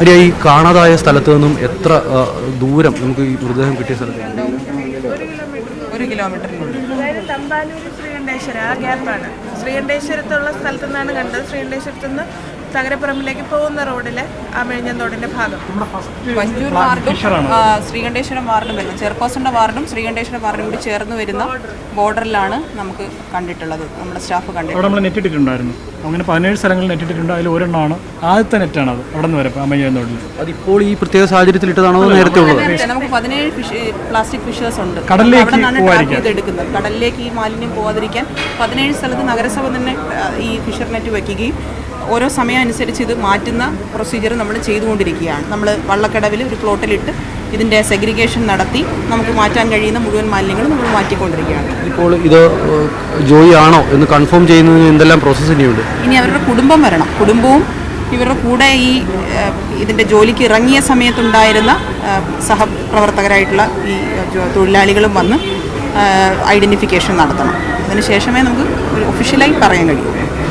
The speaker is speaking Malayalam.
അരിയ ഈ കാണാതായ സ്ഥലത്ത് നിന്നും എത്ര ദൂരം നമുക്ക് ഈ മൃതദേഹം കിട്ടിയ സ്ഥലത്ത്? ഒരു കിലോമീറ്ററിനുള്ളിൽ. അതായത് തമ്പാനൂർ ശ്രീകണ്ഠേശ്വര ആ ഗ്യാപ്പാണ്. ശ്രീകണ്ഠേശ്വരത്തുള്ള സ്ഥലത്തു നിന്നാണ് കണ്ടത്. ശ്രീകണ്ഠേശ്വരത്തു നിന്ന് തകരപ്പറമ്പിലേക്ക് പോകുന്ന റോഡിലെ ആ മെഴിഞ്ഞന്തോടിന്റെ ഭാഗം. വഞ്ചൂർ വാർഡും ശ്രീകണ്ഠേശ്വരം വാർഡും വരുന്നത് ചെർക്കോസിന്റെ വാർഡും ശ്രീകണ്ഠേശ്വരം വാർഡും കൂടി ചേർന്ന് വരുന്ന ബോർഡറിലാണ് നമുക്ക് കണ്ടിട്ടുള്ളത്. നമ്മുടെ സ്റ്റാഫ് കണ്ടിട്ടുള്ളത്. അവിടെ നമ്മൾ നെറ്റ് ഇട്ടിട്ടുണ്ടായിരുന്നു. അങ്ങനെ പതിനേഴ് സ്ഥലങ്ങളിൽ നെറ്റ് ഇട്ടിട്ടുണ്ട്. അതിൽ ഒരെണ്ണമാണ്. ആദ്യത്തെ നെറ്റാണ് അത് അവിടെ നിന്ന് വരെ അമ്മയ്യന്തോടിൽ അതിപ്പോൾ ഈ പ്രത്യേക സാഹചര്യത്തിൽ ഇട്ടതാണോ നേരത്തെ ഉള്ളത്? നമുക്ക് പതിനേഴ് ഫിഷ് പ്ലാസ്റ്റിക് ഫിഷേഴ്സ് ഉണ്ട്. കടലിലേക്ക് എടുക്കുന്നത് കടലിലേക്ക് ഈ മാലിന്യം പോവാതിരിക്കാൻ പതിനേഴ് സ്ഥലത്ത് നഗരസഭ തന്നെ ഈ ഫിഷർ നെറ്റ് വയ്ക്കുകയും ഓരോ സമയം അനുസരിച്ച് ഇത് മാറ്റുന്ന പ്രൊസീജിയർ നമ്മൾ ചെയ്തുകൊണ്ടിരിക്കുകയാണ്. നമ്മൾ വള്ളക്കടവിൽ ഒരു പ്ലോട്ടിലിട്ട് ഇതിന്റെ സെഗ്രിഗേഷൻ നടത്തി നമുക്ക് മാറ്റാൻ കഴിയുന്ന മുഴുവൻ മാലിന്യങ്ങളും നമ്മൾ മാറ്റിക്കൊണ്ടിരിക്കുകയാണ്. ഇപ്പോൾ ഇത് ജോയി ആണോ എന്ന് കൺഫേം ചെയ്യുന്നതിന് എന്തെല്ലാം പ്രോസസ്സ് ഇനിയുണ്ട്? ഇനി അവരുടെ കുടുംബം വരണം. കുടുംബവും ഇവരുടെ കൂടെ ഈ ഇതിന്റെ ജോലിക്ക് ഇറങ്ങിയ സമയത്തുണ്ടായിരുന്ന സഹപ്രവർത്തകരായിട്ടുള്ള ഈ തൊഴിലാളികളും വന്ന് ഐഡന്റിഫിക്കേഷൻ നടത്തണം. അതിനുശേഷമേ നമുക്ക് ഒരു ഒഫീഷ്യലായി പറയാൻ കഴിയൂ.